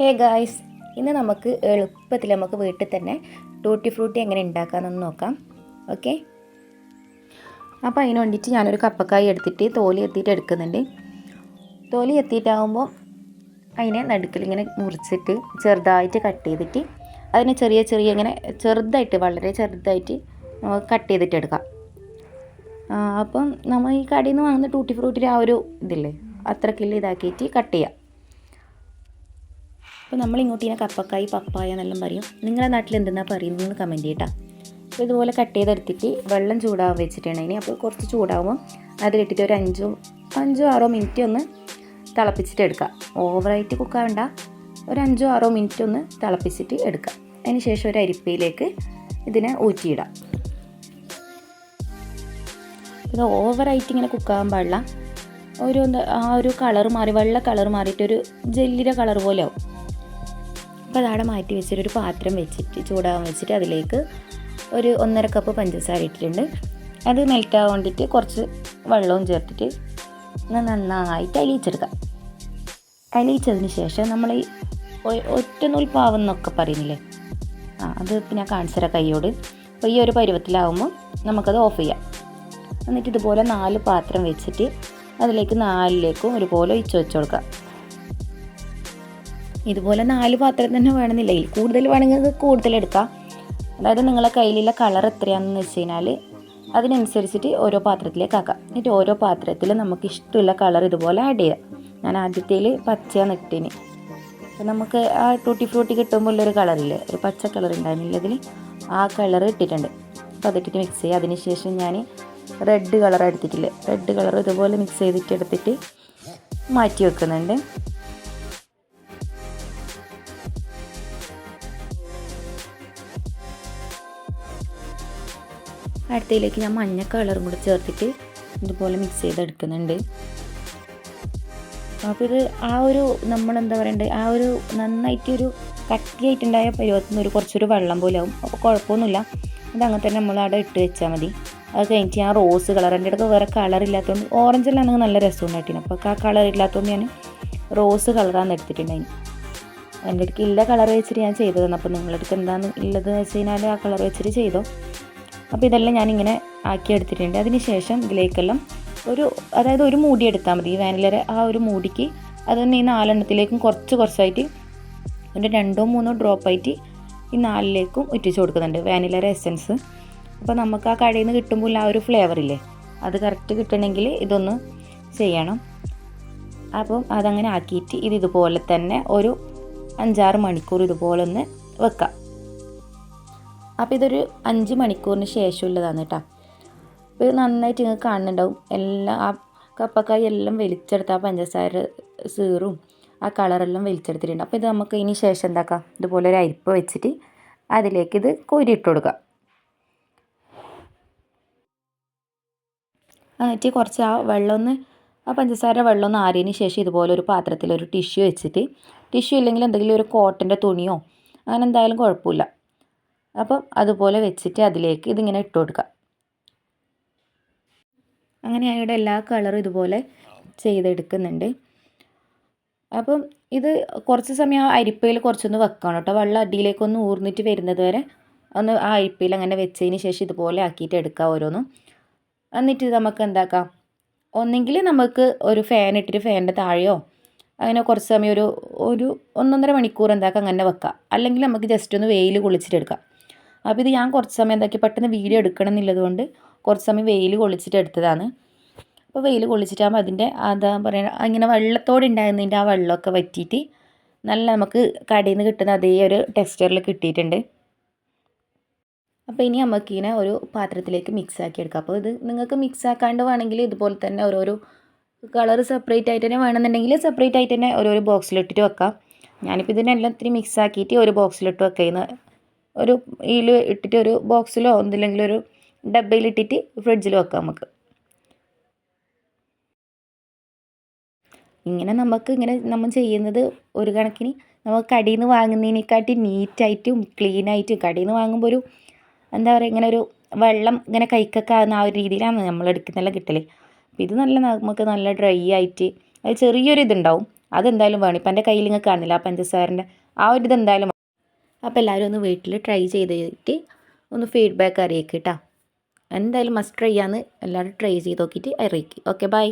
Hey guys ഇന്ന് നമുക്ക് എളുപ്പത്തിൽ നമുക്ക് വീട്ടിൽ തന്നെ ടൂട്ടി ഫ്രൂട്ടി എങ്ങനെ ഉണ്ടാക്കാമെന്ന് നോക്കാം. ഓക്കെ അപ്പോൾ അതിന് വേണ്ടിയിട്ട് ഞാനൊരു കപ്പക്കായ എടുത്തിട്ട് തോലി എത്തിയിട്ട് എടുക്കുന്നുണ്ട്. തോലി എത്തിയിട്ടാകുമ്പോൾ അതിനെ നടുക്കിൽ ഇങ്ങനെ മുറിച്ചിട്ട് ചെറുതായിട്ട് കട്ട് ചെയ്തിട്ട് അതിനെ ചെറിയ ചെറിയ ഇങ്ങനെ ചെറുതായിട്ട് വളരെ ചെറുതായിട്ട് നമുക്ക് കട്ട് ചെയ്തിട്ട് എടുക്കാം. അപ്പം നമ്മൾ ഈ കടയിൽ നിന്ന് വാങ്ങുന്ന ടൂട്ടി ഫ്രൂട്ടിന്റെ ആ ഒരു ഇതില്ലേ അത്രക്കില്ല ഇതാക്കിയിട്ട് കട്ട് ചെയ്യാം. അപ്പോൾ നമ്മൾ ഇങ്ങോട്ട് ഇങ്ങനെ കപ്പക്കായി പപ്പായ എന്നെല്ലാം പറയും. നിങ്ങളുടെ നാട്ടിൽ എന്തെന്നാ പറയുന്നത് കമന്റ് ചെയ്യട്ടാ അപ്പോൾ ഇതുപോലെ കട്ട് ചെയ്തെടുത്തിട്ട് വെള്ളം ചൂടാവാൻ ഇനി അപ്പോൾ കുറച്ച് ചൂടാവുമ്പോൾ അതിലിട്ടിട്ട് ഒരു അഞ്ചോ അഞ്ചോ ആറോ മിനിറ്റ് ഒന്ന് തിളപ്പിച്ചിട്ട് എടുക്കുക. ഓവറായിട്ട് കുക്കാവണ്ട ഒരു അഞ്ചോ ആറോ മിനിറ്റ് ഒന്ന് തിളപ്പിച്ചിട്ട് എടുക്കുക. അതിന് ശേഷം ഒരു അരിപ്പയിലേക്ക് ഇതിനെ ഊറ്റിയിടാം ഇത് ഓവറായിട്ട് ഇങ്ങനെ കുക്കാകാൻ പാടില്ല. ഒരു ആ ഒരു കളർ മാറി വെള്ള കളർ മാറിയിട്ട് ഒരു ജെല്ലിയുടെ കളർ പോലെ ആവും. അപ്പോൾ അതവിടെ മാറ്റി വെച്ചിട്ട് ഒരു പാത്രം വെച്ചിട്ട് ചൂടാകാൻ വെച്ചിട്ട് അതിലേക്ക് ഒരു ഒന്നര കപ്പ് പഞ്ചസാര ഇട്ടിട്ടുണ്ട്. അത് മെൽറ്റാകാൻ വേണ്ടിയിട്ട് കുറച്ച് വെള്ളവും ചേർത്തിട്ട് നന്നായിട്ട് അലിയിച്ചെടുക്കാം. അലിയിച്ചതിന് ശേഷം നമ്മൾ ഈ ഒറ്റ നൂൽ പാവം എന്നൊക്കെ പറയുന്നില്ലേ? ആ അത് പിന്നെ ഞാൻ കാണിച്ചു തരാം കൈയോട് അപ്പോൾ ഈ ഒരു പരുവത്തിലാവുമ്പോൾ നമുക്കത് ഓഫ് ചെയ്യാം. എന്നിട്ട് ഇതുപോലെ നാല് പാത്രം വെച്ചിട്ട് അതിലേക്ക് നാലിലേക്കും ഒരുപോലെ ഒഴിച്ച് വെച്ച് കൊടുക്കുക ഇതുപോലെ നാല് പാത്രം തന്നെ വേണമെന്നില്ല. ഇതിൽ കൂടുതൽ വേണമെങ്കിൽ കൂടുതൽ എടുക്കാം. അതായത് നിങ്ങളെ കയ്യിലുള്ള കളർ എത്രയാണെന്ന് വെച്ച് കഴിഞ്ഞാൽ അതിനനുസരിച്ചിട്ട് ഓരോ പാത്രത്തിലേക്ക് ആക്കാം. എന്നിട്ട് ഓരോ പാത്രത്തിൽ നമുക്ക് ഇഷ്ടമുള്ള കളർ ഇതുപോലെ ആഡ് ചെയ്യാം. ഞാൻ ആദ്യത്തേൽ പച്ചയാണ് ഇട്ടിന്. അപ്പോൾ നമുക്ക് ആ ടൂട്ടി ഫ്രൂട്ടി കിട്ടുമ്പോൾ ഉള്ളൊരു കളറില്ലേ ഒരു പച്ച കളർ ഉണ്ടായിരുന്നില്ലതിൽ ആ കളർ ഇട്ടിട്ടുണ്ട്. അപ്പോൾ അതിട്ടിട്ട് മിക്സ് ചെയ്യുക അതിനുശേഷം ഞാൻ റെഡ് കളർ എടുത്തിട്ടില്ലേ? റെഡ് കളർ ഇതുപോലെ മിക്സ് ചെയ്തിട്ട് എടുത്തിട്ട് മാറ്റി വെക്കുന്നുണ്ട്. അടുത്തയിലേക്ക് ഞാൻ മഞ്ഞ കളറും കൂടി ചേർത്തിട്ട് ഇതുപോലെ മിക്സ് ചെയ്തെടുക്കുന്നുണ്ട്. അപ്പോൾ ഇത് ആ ഒരു നമ്മൾ എന്താ പറയണ്ടത് ആ ഒരു നന്നായിട്ട് ഒരു കട്ടിയായിട്ടുണ്ടായ പരുവത്തിൽ നിന്ന് ഒരു കുറച്ചൊരു വെള്ളം പോലെ ആവും. അപ്പോൾ കുഴപ്പമൊന്നുമില്ല. അത് അങ്ങനെ തന്നെ നമ്മൾ അവിടെ ഇട്ട് വെച്ചാൽ മതി. അത് കഴിഞ്ഞിട്ട് ഞാൻ റോസ് കളർ എന്റെ അടുത്ത് വേറെ കളർ ഇല്ലാത്തതുകൊണ്ട് ഓറഞ്ചിലാണെങ്കിൽ നല്ല രസം ഉണ്ടായിട്ടുണ്ട് അപ്പോൾ ആ കളർ ഇല്ലാത്തതുകൊണ്ട് ഞാൻ റോസ് കളറാണ് എടുത്തിട്ടുണ്ടായിന്. എന്റെ അടുത്ത് ഇല്ല കളർ വെച്ചിട്ട് ഞാൻ ചെയ്തതാണ്. അപ്പോൾ നിങ്ങളുടെ അടുത്ത് എന്താണ് ഉള്ളത് വെച്ച് കഴിഞ്ഞാൽ ആ കളർ വെച്ചിട്ട് ചെയ്തോ. അപ്പോൾ ഇതെല്ലാം ഞാനിങ്ങനെ ആക്കിയെടുത്തിട്ടുണ്ട്. അതിന് ശേഷം ഇതിലേക്കെല്ലാം ഒരു അതായത് ഒരു മൂടി എടുത്താൽ മതി. ഈ വാനിലറെ ആ ഒരു മൂടിക്ക് അതൊന്ന് ഈ നാലെണ്ണത്തിലേക്കും കുറച്ച് കുറച്ചായിട്ട് ഒരു രണ്ടോ മൂന്നോ ഡ്രോപ്പ് ആയിട്ട് ഈ നാലിലേക്കും ഒറ്റിച്ച് കൊടുക്കുന്നുണ്ട് വാനിലര എസൻസ് അപ്പോൾ നമുക്ക് ആ കടയിൽ നിന്ന് കിട്ടുമ്പോൾ ആ ഒരു ഫ്ലേവർ ഇല്ലേ? അത് കറക്റ്റ് കിട്ടണമെങ്കിൽ ഇതൊന്ന് ചെയ്യണം. അപ്പം അതങ്ങനെ ആക്കിയിട്ട് ഇത് ഇതുപോലെ തന്നെ ഒരു അഞ്ചാറ് മണിക്കൂർ ഇതുപോലെ ഒന്ന് വെക്കാം. അപ്പോൾ ഇതൊരു അഞ്ച് മണിക്കൂറിന് ശേഷമുള്ളതാണ് കേട്ടോ അപ്പോൾ ഇത് നന്നായിട്ട് നിങ്ങൾക്ക് കാണുന്നുണ്ടാവും. എല്ലാം ആ കപ്പക്കായി എല്ലാം വലിച്ചെടുത്ത് ആ പഞ്ചസാര സീറും ആ കളറെല്ലാം വലിച്ചെടുത്തിട്ടുണ്ട്. അപ്പോൾ ഇത് നമുക്ക് ഇനി ശേഷം എന്താക്കാം? ഇതുപോലെ ഒരു അരിപ്പ് വെച്ചിട്ട് അതിലേക്ക് ഇത് കോരിയിട്ട് കൊടുക്കാം. എന്നിട്ട് കുറച്ച് ആ വെള്ളം ഒന്ന് ആ പഞ്ചസാര വെള്ളം ആറിയതിന് ശേഷം ഇതുപോലെ ഒരു പാത്രത്തിൽ ഒരു ടിഷ്യൂ വെച്ചിട്ട് ടിഷ്യൂ ഇല്ലെങ്കിൽ എന്തെങ്കിലും ഒരു കോട്ടന്റെ തുണിയോ അങ്ങനെ എന്തായാലും കുഴപ്പമില്ല. അപ്പം അതുപോലെ വെച്ചിട്ട് അതിലേക്ക് ഇതിങ്ങനെ ഇട്ട് കൊടുക്കുക. അങ്ങനെ അയാളുടെ എല്ലാ കളറും ഇതുപോലെ ചെയ്തെടുക്കുന്നുണ്ട്. അപ്പം ഇത് കുറച്ച് സമയം ആ അരിപ്പയിൽ കുറച്ചൊന്ന് വെക്കണം കേട്ടോ. വെള്ളം അടിയിലേക്കൊന്ന് ഊർന്നിട്ട് വരുന്നത് വരെ ഒന്ന് ആ അരിപ്പയിൽ അങ്ങനെ വെച്ചതിന് ശേഷം ഇതുപോലെ ആക്കിയിട്ട് എടുക്കുക ഓരോന്നും. എന്നിട്ട് നമുക്ക് എന്താക്കാം? ഒന്നെങ്കിൽ നമുക്ക് ഒരു ഫാൻ ഇട്ടിട്ട് ഫാനിന്റെ താഴെയോ അങ്ങനെ കുറച്ച് സമയം ഒരു ഒരു ഒന്നൊന്നര മണിക്കൂർ എന്താക്കാം? അങ്ങനെ വെക്കാം. അല്ലെങ്കിൽ നമുക്ക് ജസ്റ്റ് ഒന്ന് വെയിൽ കുളിച്ചിട്ടെടുക്കാം അപ്പോൾ ഇത് ഞാൻ കുറച്ച് സമയം എന്താക്കി പെട്ടെന്ന് വീഡിയോ എടുക്കണം എന്നുള്ളതുകൊണ്ട് കുറച്ച് സമയം വെയിൽ കൊള്ളിച്ചിട്ട് എടുത്തതാണ്. അപ്പോൾ വെയിൽ കൊള്ളിച്ചിട്ടാകുമ്പോൾ അതിന്റെ അതാ പറയുക ഇങ്ങനെ വെള്ളത്തോടെ ഉണ്ടായിരുന്നതിന്റെ ആ വെള്ളമൊക്കെ വറ്റിയിട്ട് നല്ല നമുക്ക് കടയിൽ നിന്ന് കിട്ടുന്ന അതേ ഒരു ടെക്സ്ചറിൽ കിട്ടിയിട്ടുണ്ട്. അപ്പോൾ ഇനി നമുക്ക് ഇതിനെ ഒരു പാത്രത്തിലേക്ക് മിക്സ് ആക്കി എടുക്കാം. അപ്പോൾ ഇത് നിങ്ങൾക്ക് മിക്സ് ആക്കാണ്ട് വേണമെങ്കിൽ ഇതുപോലെ തന്നെ ഓരോരോ കളർ സെപ്പറേറ്റ് ആയിട്ട് തന്നെ വേണമെന്നുണ്ടെങ്കിൽ സെപ്പറേറ്റ് ആയിട്ട് തന്നെ ഓരോരോ ബോക്സിലിട്ടിട്ട് വെക്കാം. ഞാനിപ്പോൾ ഇതിനെല്ലാം ഇത്തിരി മിക്സ് ആക്കിയിട്ട് ഒരു ബോക്സിലിട്ട് വെക്കുന്ന ഒരു ഈൽ ഇട്ടിട്ട് ഒരു ബോക്സിലോ എന്തില്ലെങ്കിലും ഒരു ഡബയിലിട്ടിട്ട് ഫ്രിഡ്ജിൽ വെക്കാം നമുക്ക്. ഇങ്ങനെ നമുക്ക് ഇങ്ങനെ നമ്മൾ ചെയ്യുന്നത് ഒരു കണക്കിന് നമുക്ക് കടയിൽ നിന്ന് വാങ്ങുന്നതിനെക്കാട്ടി നീറ്റായിട്ടും ക്ലീനായിട്ടും കടയിൽ നിന്ന് വാങ്ങുമ്പോൾ ഒരു എന്താ പറയുക ഇങ്ങനെ ഒരു വെള്ളം ഇങ്ങനെ കൈക്കൊക്കെ ആകുന്ന ആ ഒരു രീതിയിലാണ് നമ്മൾ എടുക്കുന്നെല്ലാം കിട്ടൽ. അപ്പോൾ ഇത് നല്ല നമുക്ക് നല്ല ഡ്രൈ ആയിട്ട് അത് ചെറിയൊരു ഇതുണ്ടാവും അതെന്തായാലും വേണം. ഇപ്പം എന്റെ കയ്യിൽ ഇങ്ങനെ കാണുന്നില്ല. ആ പഞ്ചസാരന്റെ ആ ഒരു ഇത് എന്തായാലും അപ്പോൾ എല്ലാവരും ഒന്ന് വീട്ടിൽ ട്രൈ ചെയ്തിട്ട് ഒന്ന് ഫീഡ്ബാക്ക് അറിയിക്കുക എന്തായാലും മസ്റ്റ് ട്രൈ ആണ് എല്ലാവരും ട്രൈ ചെയ്ത് നോക്കിയിട്ട് അറിയിക്കുക ഓക്കെ ബൈ